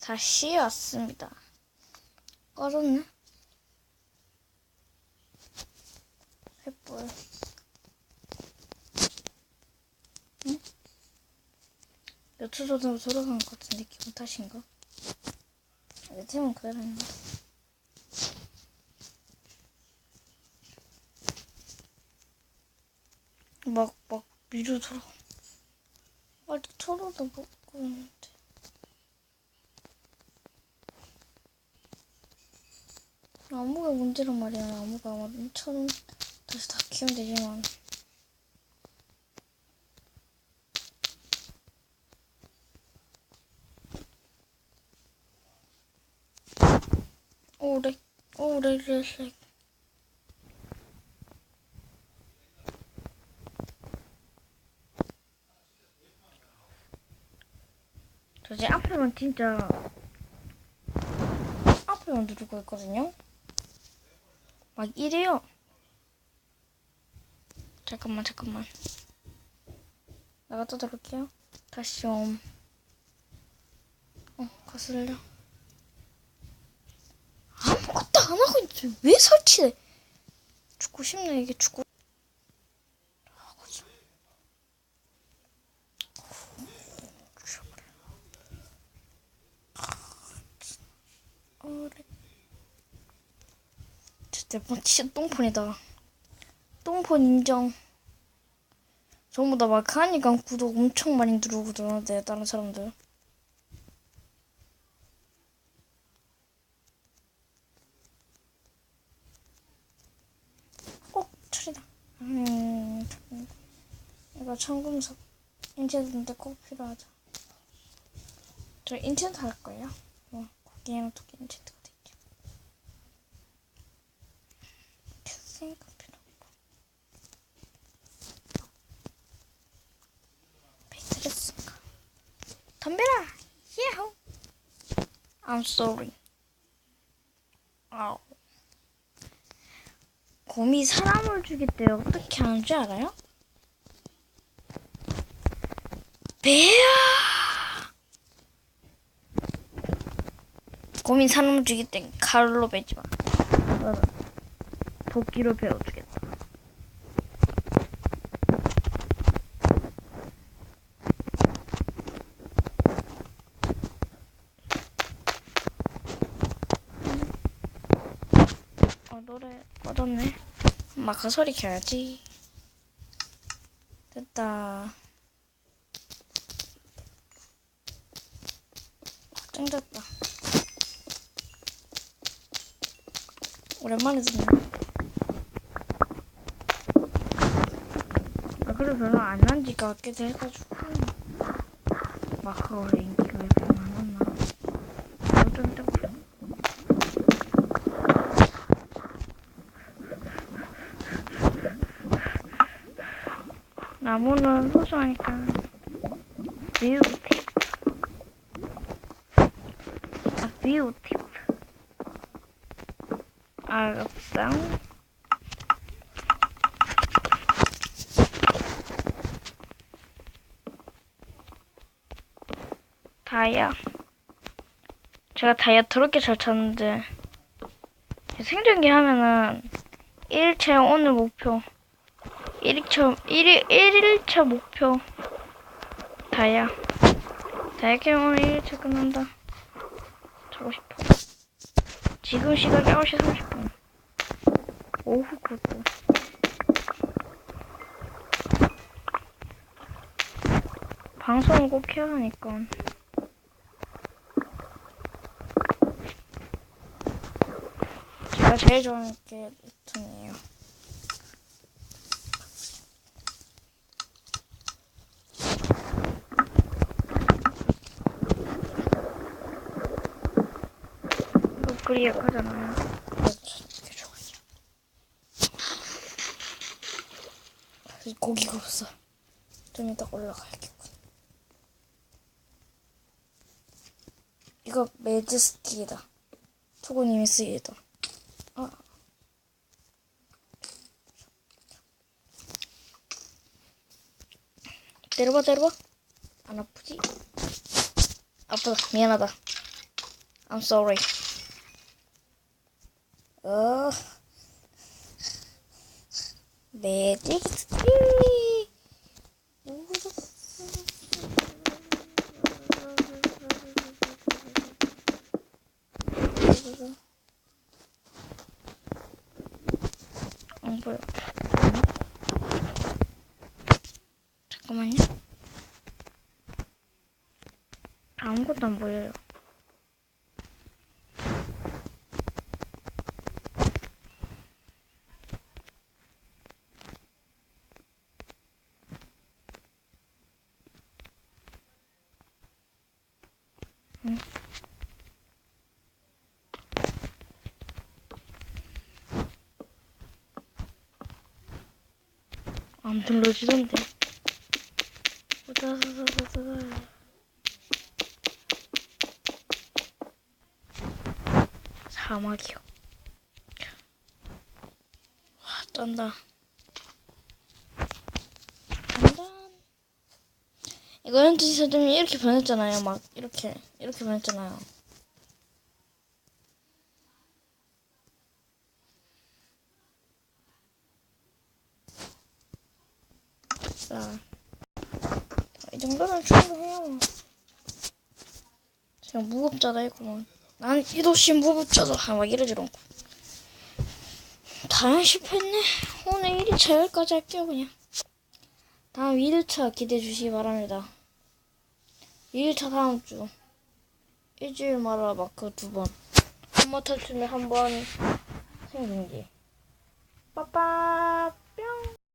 다시 왔습니다. 꺼졌네. 햇불. 응? 며칠 전으로 돌아간 것 같은데 기분 탓인가? 내 팀은 그대로인데. 막, 막, 미루 돌아. 아직 초로도 먹고 있는데. 나무가 문제란 말이야. 나무가 엄청 다시 다 키우면 되지만. 오래, 오래, 렉, 렉. 저 이제 앞에만 진짜 앞에만 누르고 있거든요. 막 이래요. 잠깐만 잠깐만. 나가 또 들을게요. 다시 좀. 어 거슬려. 아무것도 안 하고 있지. 왜 설치해? 죽고 싶네 이게 죽고 있어. 어래. 진짜 뭐 진짜 똥폰이다. 똥폰 인정. 전부 다 마카니까 구독 엄청 많이 누르고 들어오는데 다른 사람들. 꼭 처리다. 음, 참. 이거 청금석 인체인데 꼭 필요하죠. 저 인체도 할 거예요. 어, 고기랑 토끼 인체트가 되죠. 생각 필요 없고. 베이트레스가 덤벼라! 예호! I'm sorry. 아우. 곰이 사람을 죽일 때 어떻게 하는 줄 알아요? 배야! 곰이 사람을 죽일 땐 칼로 베지 마. 도끼로 베어주겠다. 어, 노래 꺼졌네. 마카 소리 켜야지. 됐다. 짱졌다. 오랜만에 듣네. 아, 그래 별로 안 한 지가 꽤 돼가지고. 마카오의 인기가 왜 별로 안 왔나. 좀 때문에. 나무는 소중하니까 뷰 팁. 아, 뷰 팁. 알았어. 다이아. 제가 다이아 더럽게 잘 쳤는데 생존기 하면은 1차 오늘 목표 1일차 1일 1일차 목표. 다이아. 다이아 게임 오늘 1일차 끝난다. 자고 싶어. 지금 시각 9시 30분. 오후 그것도 방송을 꼭 해야 하니까 제가 제일 좋아하는 게 이거 그리 약하잖아요. 좋아요. 고기가 없어. 좀 이따 올라가야겠군. 이거 매즈스틱이다. 초고님이 쓰이다. 때려봐, 때려봐. 안 아프지? 아프다. 미안하다. I'm sorry. 어. 매직 스피릿. 안 보여. 잠깐만요. 아무것도 안 보여요. 안 눌러지던데. 우다다다다다. 사막이요. 와, 쩐다. 짠짠. 이거 현지 사장님이 이렇게 변했잖아요. 막, 이렇게, 이렇게 변했잖아요. 자, 이 정도면 충분해요. 그냥 무겁잖아, 이거. 난 무겁잖아. 아, 막 이러지도 않고. 다 실패했네. 오늘 1일차 여기까지 할게요, 그냥. 다음 2일차 기대해 주시기 바랍니다. 2일차 다음 주. 일주일마다 마크 두 번. 한번 탈출면 한번 생중계. 빠빠.